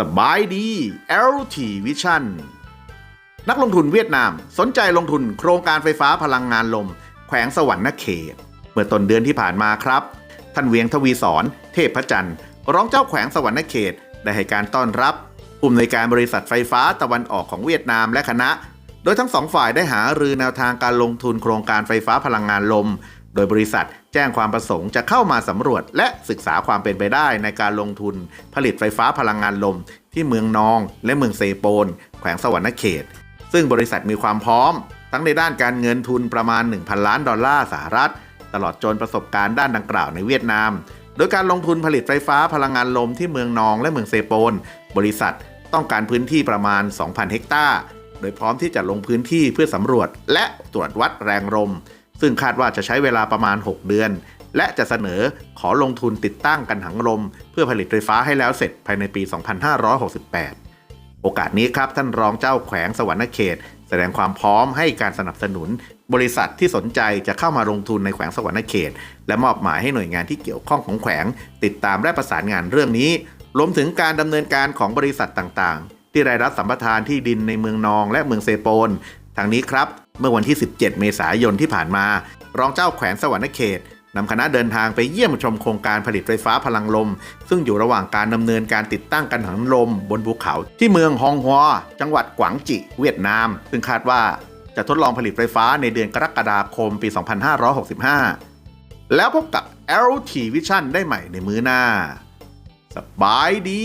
สบายดี LT Vision นักลงทุนเวียดนามสนใจลงทุนโครงการไฟฟ้าพลังงานลม แขวงสวรรณเขต เมื่อต้นเดือนที่ผ่านมาครับ ท่านเวียงทวีสอนเทพจันทร์รองเจ้าแขวงสวรรณเขต ได้ให้การต้อนรับ ผู้อำนวยการบริษัทไฟฟ้าตะวันออกของเวียดนามและคณะ โดยทั้งสองฝ่ายได้หารือแนวทางการลงทุนโครงการไฟฟ้าพลังงานลม โดยบริษัทแจ้งความประสงค์จะเข้ามาสำรวจและศึกษาความเป็นไปได้ในการลงทุนผลิตไฟฟ้าพลังงานลม ที่เมืองนอง และเมืองเซโปน แขวงสวรรณเขต ซึ่งบริษัทมีความพร้อม ทั้งในด้านการเงินทุนประมาณ 1,000 ล้านดอลลาร์สหรัฐ ตลอดจนประสบการณ์ด้านดังกล่าวในเวียดนาม โดยการลงทุนผลิตไฟฟ้าพลังงานลมที่เมืองนองและเมืองเซโปน บริษัทต้องการพื้นที่ประมาณ 2,000 เฮกตาร์ ดยพร้อมที่จะลงพื้นที่เพื่อสำรวจ และตรวจวัดแรงลม ซึ่งคาดว่าจะใช้เวลาประมาณ 6 เดือน และจะเสนอขอลงทุนติดตั้งกันหังลม เพื่อผลิตไฟฟ้าให้แล้วเสร็จภายในปี 2568 โอกาสนี้ครับท่านรองเจ้าแขวงสวรรณเขต แสดงความพร้อมให้การสนับสนุน บริษัทที่สนใจจะเข้ามาลงทุนในแขวงสวรรณเขต และมอบหมายให้หน่วยงานที่เกี่ยวข้องของแขวง ติดตามและประสานงานเรื่องนี้รวมถึงการดำเนินการของบริษัทต่าง ที่ได้รับสัมปทานที่ดินในเมืองนอง และเมืองเซโปนทางนี้ครับ เมื่อวันที่ 17 เมษายนที่ผ่านมา รองเจ้าแขวงสวรรณเขตนำคณะเดินทางไปเยี่ยมชมโครงการผลิตไฟฟ้าพลังลม ซึ่งอยู่ระหว่างการดำเนินการติดตั้งกันหังลม บนภูเขาที่เมืองฮองฮัวจังหวัดกวางจิ เวียดนาม ซึ่งคาดว่าจะทดลองผลิตไฟฟ้าในเดือนกรกฎาคมปี 2565 แล้วพบกับ LT Vision ได้ใหม่ในมื้อหน้า สบายดี